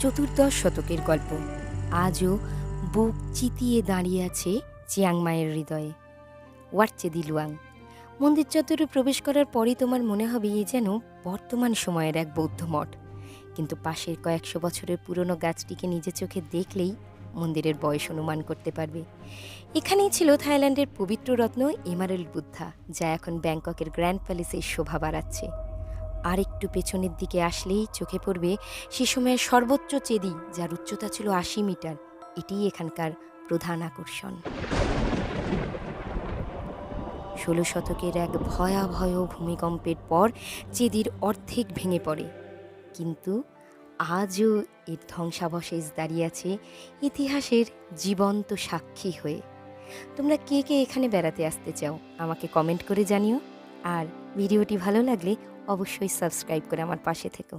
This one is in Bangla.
চতুর্দশ শতকের গল্প। আজও বুক চিতিয়ে দাঁড়িয়ে আছে চিয়াংমায়ের হৃদয়ে। ওয়ার্চে দিলুয়াং মন্দির চত্বরে প্রবেশ করার পরই তোমার মনে হবে এ যেন বর্তমান সময়ের এক বৌদ্ধ মঠ। কিন্তু পাশের কয়েকশো বছরের পুরনো গাছটিকে নিজের চোখে দেখলেই মন্দিরের বয়স অনুমান করতে পারবে। এখানেই ছিল থাইল্যান্ডের পবিত্র রত্ন এমারেল বুদ্ধা, যা এখন ব্যাংককের গ্র্যান্ড প্যালেসে শোভা বাড়াচ্ছে। আর একটু পেছনের দিকে আসলেই চোখে পড়বে সে সময়ের সর্বোচ্চ চেদি, যার উচ্চতা ছিল আশি মিটার। এটিই এখানকার প্রধান আকর্ষণ। ষোলো শতকের এক ভয়াবহ ভূমিকম্পের পর চেদির অর্ধেক ভেঙে পড়ে। কিন্তু আজও এর ধ্বংসাবশেষ দাঁড়িয়ে আছে ইতিহাসের জীবন্ত সাক্ষী হয়ে। তোমরা কে কে এখানে বেড়াতে আসতে চাও, আমাকে কমেন্ট করে জানিও। আর ভিডিওটি ভালো লাগলে অবশ্যই সাবস্ক্রাইব করে আমার পাশে থেকো।